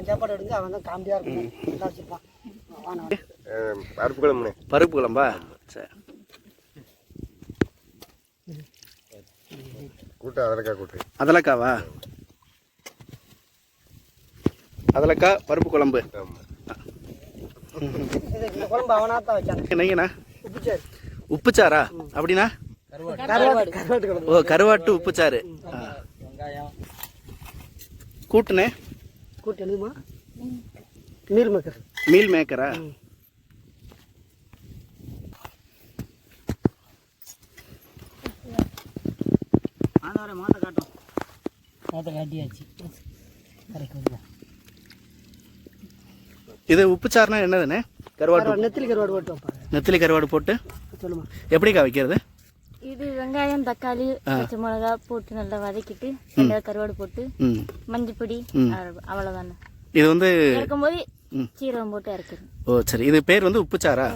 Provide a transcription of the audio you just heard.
அவன் சாப்பாடு எடுங்க அவன் தான் காமெடியாக இருக்கும் நல்லா வச்சுருப்பான் பருப்பு குழம்புண்ணே. பருப்பு குழம்பா? சரி. கூட்டு அதற்காக கூட்டு. அதலக்காவா? அதலக்கா பருப்பு குழம்பு. குழம்பு அவனாக தான் வச்சான். என்னங்கண்ணா உப்புச்சாரு உப்புச்சாரா அப்படின்னா? கருவாடு கருவாட்டு. குழம்பு. ஓ கருவாட்டு உப்புச்சாறு. கூட்டுனே கூட்டு எழுதுமா மீல் மேக்கர். மீல் மேக்கரா? ஆதார மாட்டை காட்டும். மாட்டை காட்டியாச்சு. இது உப்புச்சாறுனா என்னதுண்ணே? கருவாடு நெத்திலி கருவாடு போட்டு நெத்திலி கருவாடு போட்டு? சொல்லுமா எப்படிக்கா வைக்கிறது? வெங்காயம் தக்காளி பச்சை மிளகா போட்டு நல்லா வதக்கிட்டு ரெண்டாவது கருவாடு போட்டு ம். மஞ்சள் பொடி ம். அவ்வளோதானே இது வந்து இறக்கும்போது ம். சீரகம் போட்டு இறக்குது ஓ சரி. இது பேர் வந்து உப்புச்சாரா?